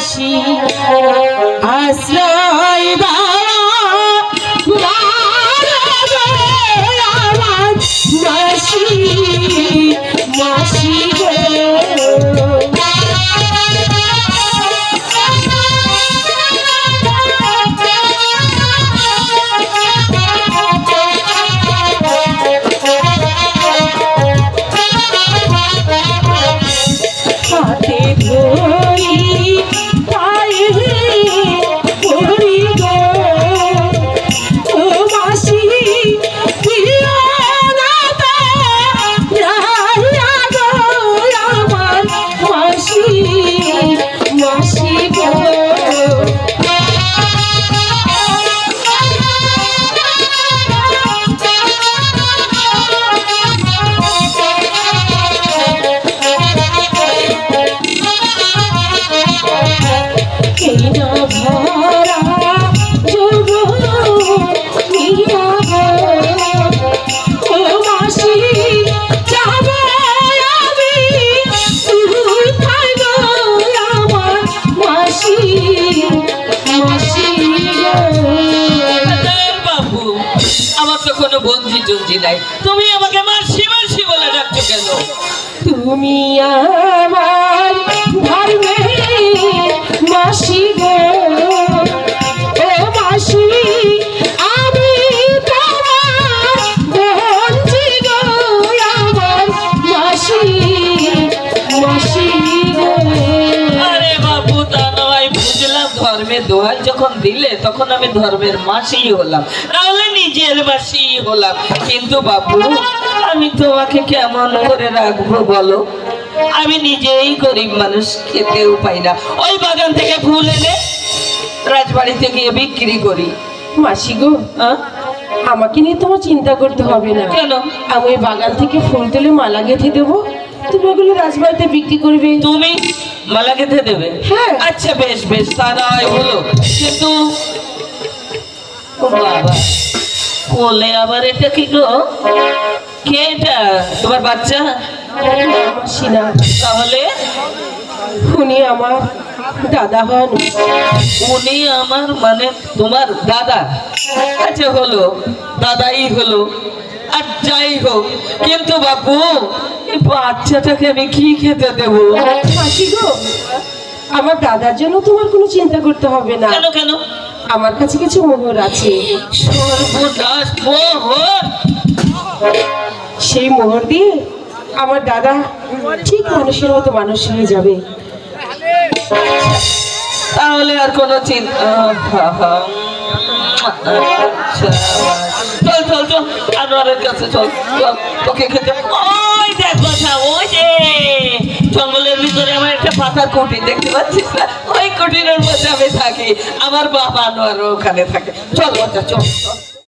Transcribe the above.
আসি আশ্রয় বাবা কোনো বন্ধু জন্ধি নাই। তুমি আমাকে মাসি মাসি বলে ডাকছো কেন? তুমি আমার ধর্মে মাসি গো যখন দিলে তখন আমি ধর্মের মাসি হলাম। নাহলে নিজের মাসি হলাম। কিন্তু বাবু আমি তোমাকে কেমন করে রাখব বলো? আমি নিজেই গরিব মানুষ খেতেও পাই না। ওই বাগান থেকে ফুল এনে রাজবাড়িতে গিয়ে বিক্রি করি। মাসি গো হ্যাঁ? আমাকে নিয়ে তোমার চিন্তা করতে হবে না। কেন? আমি ওই বাগান থেকে ফুল তুলে মালা গেঁথে দেবো। তুমি ওগুলো রাজবাড়িতে বিক্রি করবে। তুমি মালা গেঁথে দেবে। হ্যাঁ। আচ্ছা বেশ বেশ তা নয় হলো। কিন্তু ও বাবা কোলে আবার এটা কি গো? কে এটা? তোমার বাচ্চা? মাসি না তাহলে? উনি আমার দাদা হন। উনি আমার মানে তোমার দাদা। আচ্ছা হলো। দাদাই হলো। আর যাই হোক কিন্তু এই বাচ্চাটাকে আমি কি খেতে দেবো? মাসি গো আমার দাদার জন্য তোমার কোনো চিন্তা করতে হবে না। কেন কেন? আমার কাছে কিছু মোহর আছে। মোহর! সেই মোহর দিয়ে আমার দাদা ঠিক মানুষের মতো মানুষ হয়ে যাবে। তাহলে আর কোনো চিন্তা কাছে চল চল কথা, ওই জঙ্গলের ভিতরে আমার একটা দেখতে না? ওই আমি থাকি, আমার বাবা আনোয়ারও ওখানে থাকে। চল বাচ্চা চল।